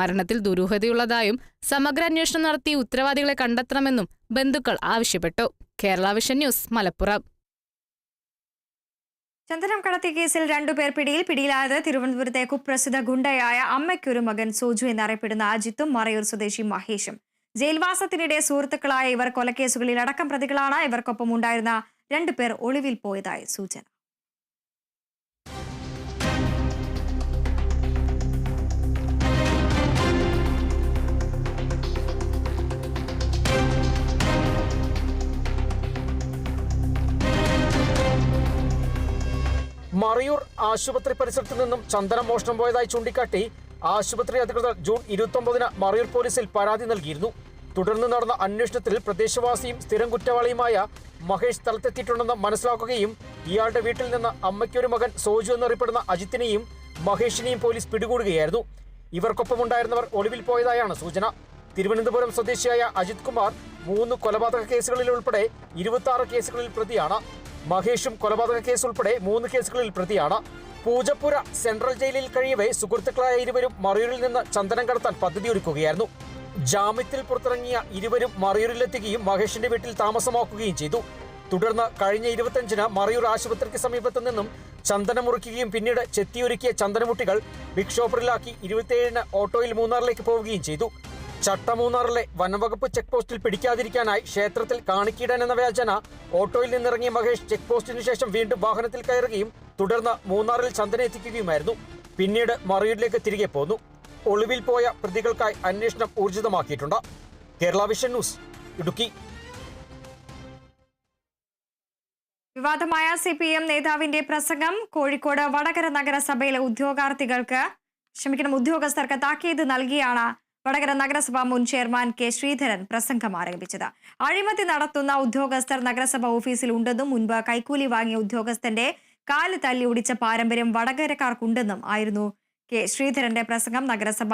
മരണത്തിൽ ദുരൂഹതയുള്ളതായും സമഗ്ര അന്വേഷണം നടത്തി ഉത്തരവാദികളെ കണ്ടെത്തണമെന്നും ബന്ധുക്കൾ ആവശ്യപ്പെട്ടു. Kerala vision news Malappuram. ചന്ദനം കടത്തിയ കേസിൽ രണ്ടുപേർ പിടിയിൽ. പിടിയിലായത് തിരുവനന്തപുരത്തെ കുപ്രസിദ്ധ ഗുണ്ടയായ അമ്മയ്ക്കൊരു മകൻ സോജു എന്നറിയപ്പെടുന്ന അജിത്തും മറയൂർ സ്വദേശി മഹേഷും. ജയിൽവാസത്തിനിടെ സുഹൃത്തുക്കളായ ഇവർ കൊലക്കേസുകളിൽ അടക്കം പ്രതികളാണ്. ഇവർക്കൊപ്പം ഉണ്ടായിരുന്ന രണ്ടുപേർ ഒളിവിൽ പോയതായി സൂചന. മറയൂർ ആശുപത്രി പരിസരത്തു നിന്നും ചന്ദനം മോഷണം പോയതായി ചൂണ്ടിക്കാട്ടി ആശുപത്രി അധികൃതർ ജൂൺ ഇരുപത്തൊമ്പതിന് മറയൂർ പോലീസിൽ പരാതി നൽകിയിരുന്നു. തുടർന്ന് നടന്ന അന്വേഷണത്തിൽ പ്രദേശവാസിയും സ്ഥിരം കുറ്റവാളിയുമായ മഹേഷ് സ്ഥലത്തെത്തിയിട്ടുണ്ടെന്ന് മനസ്സിലാക്കുകയും ഇയാളുടെ വീട്ടിൽ നിന്ന് അമ്മയ്ക്കൊരു മകൻ സോജു എന്നറിയപ്പെടുന്ന അജിത്തിനെയും മഹേഷിനെയും പോലീസ് പിടികൂടുകയായിരുന്നു. ഇവർക്കൊപ്പം ഉണ്ടായിരുന്നവർ ഒളിവിൽ പോയതായാണ് സൂചന. തിരുവനന്തപുരം സ്വദേശിയായ അജിത് കുമാർ മൂന്ന് കൊലപാതക കേസുകളിൽ ഉൾപ്പെടെ ഇരുപത്തി കേസുകളിൽ പ്രതിയാണ്. മഹേഷും കൊലപാതക കേസ് ഉൾപ്പെടെ മൂന്ന് കേസുകളിൽ പ്രതിയാണ്. പൂജപ്പുര സെൻട്രൽ ജയിലിൽ കഴിയവേ സുഹൃത്തുക്കളായ ഇരുവരും മറയൂരിൽ നിന്ന് ചന്ദനം കടത്താൻ പദ്ധതിയൊരുക്കുകയായിരുന്നു. ജാമ്യത്തിൽ പുറത്തിറങ്ങിയ ഇരുവരും മറയൂരിലെത്തുകയും മഹേഷിന്റെ വീട്ടിൽ താമസമാക്കുകയും ചെയ്തു. തുടർന്ന് കഴിഞ്ഞ ഇരുപത്തഞ്ചിന് മറയൂർ ആശുപത്രിക്ക് സമീപത്ത് നിന്നും ചന്ദനം മുറിക്കുകയും പിന്നീട് ചെത്തിയൊരുക്കിയ ചന്ദനമുട്ടികൾ ബിഗ് ഷോപ്പറിലാക്കി ഇരുപത്തിയേഴിന് ഓട്ടോയിൽ മൂന്നാറിലേക്ക് പോവുകയും ചെയ്തു. ചട്ടമൂന്നാറിലെ വനംവകുപ്പ് ചെക്ക് പോസ്റ്റിൽ പിടിക്കാതിരിക്കാനായി ക്ഷേത്രത്തിൽ കാണിക്കിടൻ എന്ന വ്യാജന ഓട്ടോയിൽ നിന്നിറങ്ങിയ മഹേഷ് ചെക്ക് പോസ്റ്റിനു ശേഷം വീണ്ടും വാഹനത്തിൽ കയറുകയും തുടർന്ന് മൂന്നാറിൽ ചന്ദന എത്തിക്കുകയുമായിരുന്നു. പിന്നീട് മറയൂരിലേക്ക് തിരികെ പോന്നു. ഒളിവിൽ പോയ പ്രതികൾക്കായി അന്വേഷണം ഊർജിതമാക്കിയിട്ടുണ്ട്. Kerala vision news Idukki. വിവാദമായ സി പി എം നേതാവിന്റെ പ്രസംഗം കോഴിക്കോട് വടകര നഗരസഭയിലെ ഉദ്യോഗാർത്ഥികൾക്ക് ക്ഷമിക്കണം ഉദ്യോഗസ്ഥർക്ക് താക്കീത് നൽകിയാണ് വടകര നഗരസഭ മുൻ ചെയർമാൻ കെ ശ്രീധരൻ പ്രസംഗം ആരംഭിച്ചത്. അഴിമതി നടത്തുന്ന ഉദ്യോഗസ്ഥർ നഗരസഭ ഓഫീസിൽ ഉണ്ടെന്നും മുൻപ് കൈക്കൂലി വാങ്ങിയ ഉദ്യോഗസ്ഥന്റെ കാൽ തല്ലി ഒടിച്ച പാരമ്പര്യം വടകരക്കാർക്കുണ്ടെന്നും ആയിരുന്നു കെ ശ്രീധരന്റെ പ്രസംഗം നഗരസഭ